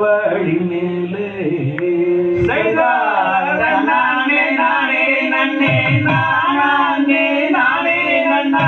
வழி மேலே. நானே நானே நன்னே நானே நானே நன்னா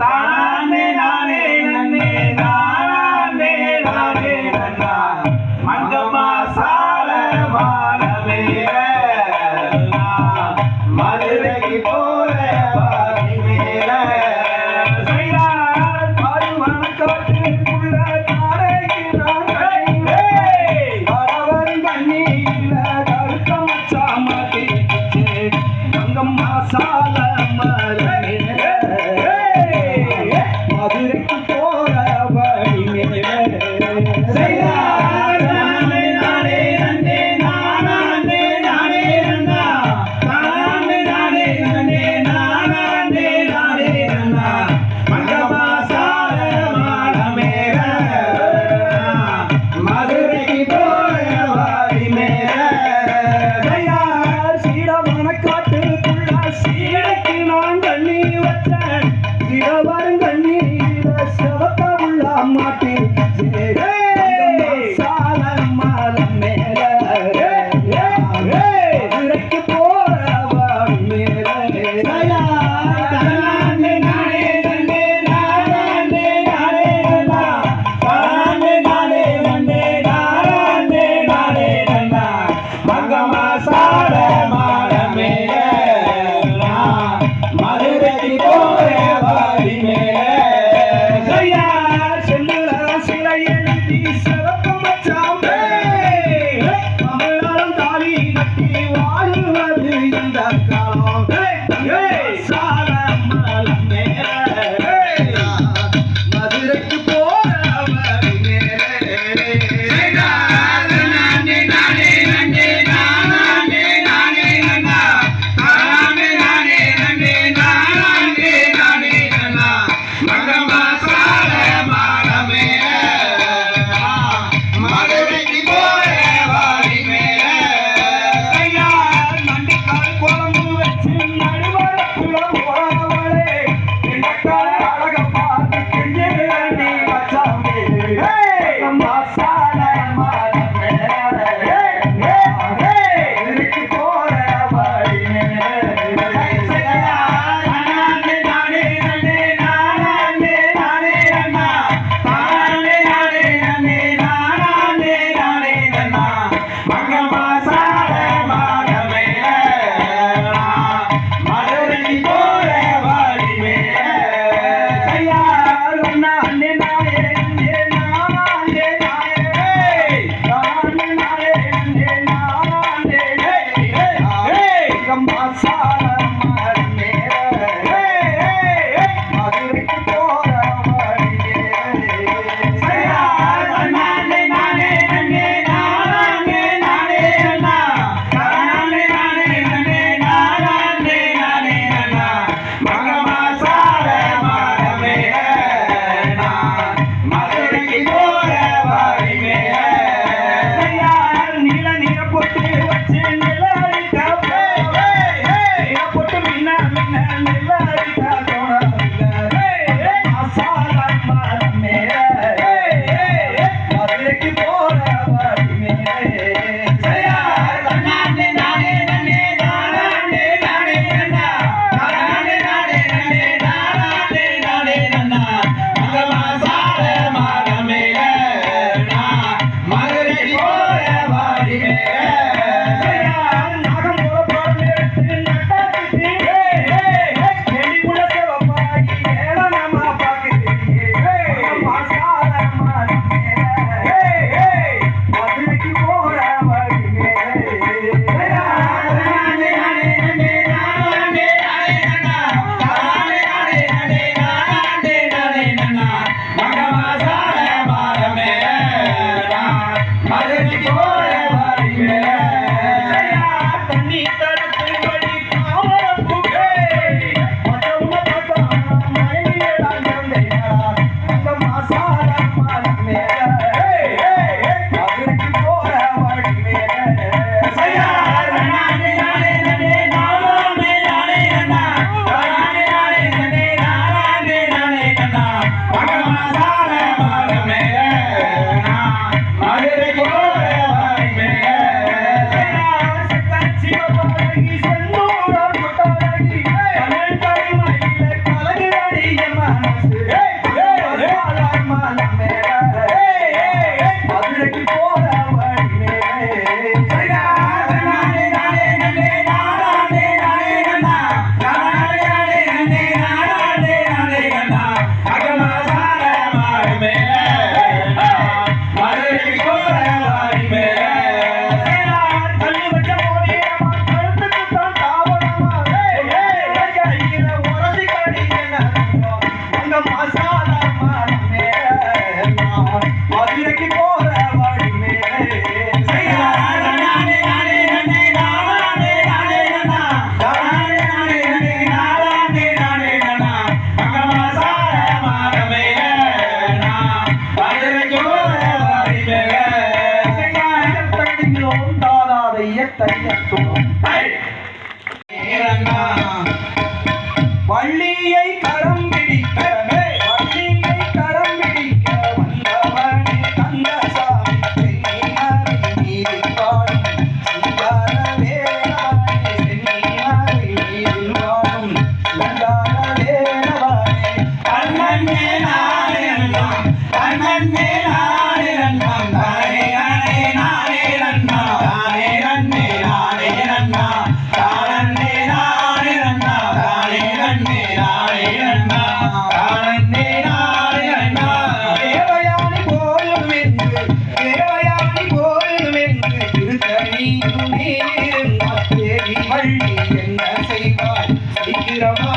தானே நானே நன்னே நானே நானே நன்னா மங்கம்மா சால வாழவே I don't Adirektif আশা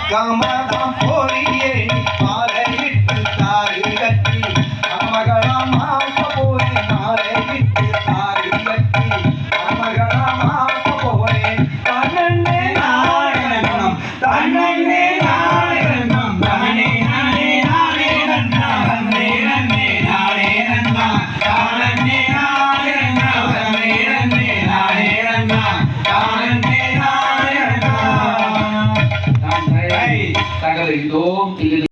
வந்தா பார்க்காம